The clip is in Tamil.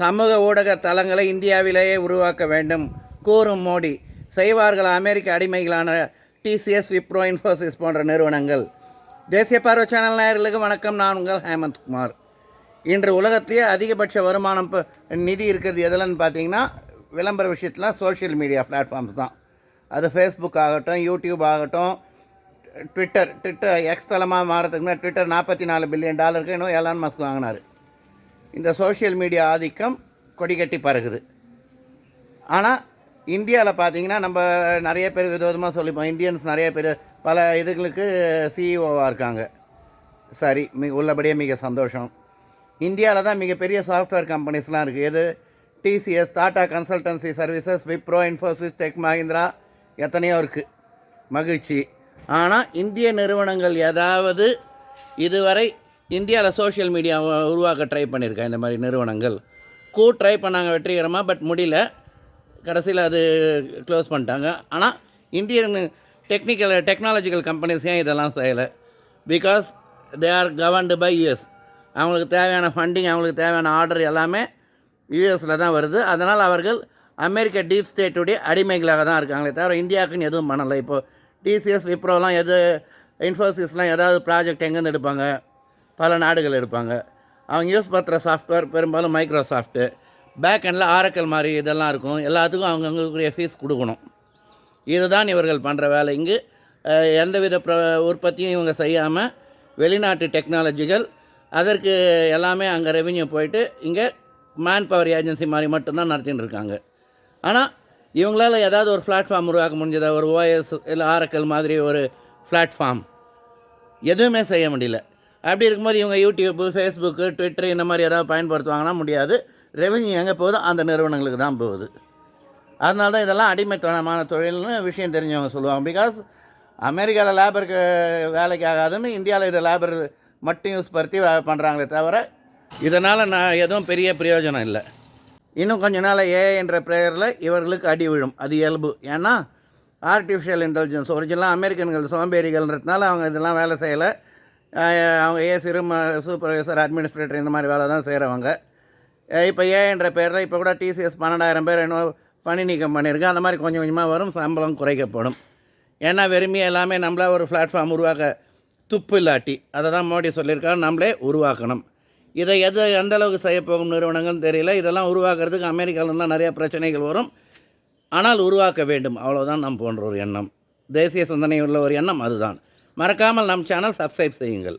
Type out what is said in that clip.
சமூக ஊடக தளங்களை இந்தியாவிலேயே உருவாக்க வேண்டும் கூறும் மோடி. செய்வார்கள் அமெரிக்க அடிமைகளான டிசிஎஸ் விப்ரோ இன்ஃபோசிஸ் போன்ற நிறுவனங்கள். தேசிய பார்வை சேனல் நேயர்களுக்கு வணக்கம். நான் உங்கள் ஹேமந்த் குமார். இன்று உலகத்திலேயே அதிகபட்ச வருமானம் நிதி இருக்கிறது எதுலன்னு பார்த்தீங்கன்னா விளம்பர விஷயத்தில் சோஷியல் மீடியா பிளாட்ஃபார்ம்ஸ் தான். அது ஃபேஸ்புக் ஆகட்டும் யூடியூப் ஆகட்டும் ட்விட்டர் ட்விட்டர் எக்ஸ் தளமாக மாறதுக்கு முன்னாடி ட்விட்டர் நாற்பத்தி நாலு பில்லியன் டாலருக்கு இன்னும் எலான் மஸ்க் வாங்கினார். இந்த சோஷியல் மீடியா ஆதிக்கம் கொடிகட்டி பறகுது. ஆனால் இந்தியாவில் பார்த்தீங்கன்னா நம்ம நிறைய பேர் விதவிதமாக சொல்லிப்போம். இந்தியன்ஸ் நிறைய பேர் பல இதுகளுக்கு சிஇஓவாக இருக்காங்க. சரி மிக உள்ளபடியே மிக சந்தோஷம். இந்தியாவில் தான் மிகப்பெரிய சாஃப்ட்வேர் கம்பெனிஸ்லாம் இருக்குது எது? TCS Tata consultancy services Wipro Infosys tech Mahindra எத்தனையோ இருக்குது மகிழ்ச்சி. ஆனால் இந்திய நிறுவனங்கள் ஏதாவது இதுவரை இந்தியாவில் சோஷியல் மீடியாவை உருவாக்க ட்ரை பண்ணியிருக்கேன் இந்த மாதிரி நிறுவனங்கள். கூ ட்ரை பண்ணாங்க வெற்றிகரமாக பட் முடியல. கடைசியில் அது க்ளோஸ் பண்ணிட்டாங்க. ஆனால் இந்தியன் டெக்னிக்கல் டெக்னாலஜிக்கல் கம்பெனிஸ் ஏன் இதெல்லாம் செய்யலை? Because they are governed by US அவங்களுக்கு தேவையான ஃபண்டிங் அவங்களுக்கு தேவையான ஆர்டர் எல்லாமே யூஎஸில் தான் வருது. அதனால் அவர்கள் அமெரிக்க டீப் ஸ்டேட்டுடைய அடிமைகளாக தான் இருக்காங்களே தவிர இந்தியாவுக்குன்னு எதுவும் பண்ணலை. இப்போது டிசிஎஸ் விப்ரோலாம் எது இன்ஃபோசிஸ்லாம் ஏதாவது ப்ராஜெக்ட் எங்கேருந்து எடுப்பாங்க? பல நாடுகள் எடுப்பாங்க. அவங்க யூஸ் பண்ணுற சாஃப்ட்வேர் பெரும்பாலும் மைக்ரோசாஃப்ட்டு பேக் எண்டில் ஆரக்கல் மாதிரி இதெல்லாம் இருக்கும். எல்லாத்துக்கும் அவங்கவுங்களுக்குரிய ஃபீஸ் கொடுக்கணும். இதுதான் இவர்கள் பண்ணுற வேலை. இங்கு எந்தவித ப்ர உற்பத்தியும் இவங்க செய்யாமல் வெளிநாட்டு டெக்னாலஜிகள் அதற்கு எல்லாமே அங்கே ரெவின்யூ போயிட்டு இங்கே மேன் பவர் ஏஜென்சி மாதிரி மட்டும்தான் நடத்தின்னு இருக்காங்க. ஆனால் இவங்களால் ஏதாவது ஒரு பிளாட்ஃபார்ம் உருவாக்க முடிஞ்சதா? ஒரு ஓஎஸ் இல்லை ஆரக்கல் மாதிரி ஒரு பிளாட்ஃபார்ம் எதுவுமே செய்ய முடியல. அப்படி இருக்கும்போது இவங்க யூடியூப்பு ஃபேஸ்புக்கு ட்விட்டர் இந்த மாதிரி ஏதாவது பயன்படுத்துவாங்கன்னா முடியாது. ரெவென்யூ எங்கே போகுதோ அந்த நிறுவனங்களுக்கு தான் போகுது. அதனால தான் இதெல்லாம் அடிமைத்தனமான தொழில்னு விஷயம் தெரிஞ்சவங்க சொல்லுவாங்க. பிகாஸ் அமெரிக்காவில் லேபருக்கு வேலைக்கு ஆகாதுன்னு இந்தியாவில் இதை லேபர் மட்டும் யூஸ் படுத்தி பண்ணுறாங்களே தவிர இதனால் நான் எதுவும் பெரிய பிரயோஜனம் இல்லை. இன்னும் கொஞ்ச நாள் ஏ என்ற பெயரில் இவர்களுக்கு அடி விழும். அது இயல்பு. ஏன்னா ஆர்டிஃபிஷியல் இன்டெலிஜென்ஸ் ஒரிஜினலாக அமெரிக்கன்கள் சோம்பேறிகள்ன்றதுனால அவங்க இதெல்லாம் வேலை செய்யலை. அவங்க ஏ ரூம் சூப்பர்வைசர் அட்மினிஸ்ட்ரேட்டர் இந்த மாதிரி வேலை தான் செய்கிறவங்க இப்போ ஏன்ற என்ற பேரில் இப்போ கூட டிசிஎஸ் பன்னெண்டாயிரம் பேர் என்ன பணி நீக்கம் பண்ணியிருக்கு அந்த மாதிரி கொஞ்சம் கொஞ்சமாக வரும் சம்பளம் குறைக்கப்படும். ஏன்னா வெறுமையாக எல்லாமே நம்மளா ஒரு பிளாட்ஃபார்ம் உருவாக்க துப்பு இல்லாட்டி அதை தான் மோடி சொல்லியிருக்காரு நம்மளே உருவாக்கணும். இதை எது எந்த அளவுக்கு செய்ய போகும் நிறுவனங்கள்னு தெரியல. இதெல்லாம் உருவாக்குறதுக்கு அமெரிக்காவில் தான் பிரச்சனைகள் வரும். ஆனால் உருவாக்க வேண்டும். அவ்வளோதான் நம் போன்ற ஒரு எண்ணம். தேசிய சிந்தனை உள்ள ஒரு எண்ணம் அதுதான். மறக்காமல் நம் சேனல் சப்ஸ்கிரைப் செய்யுங்கள்.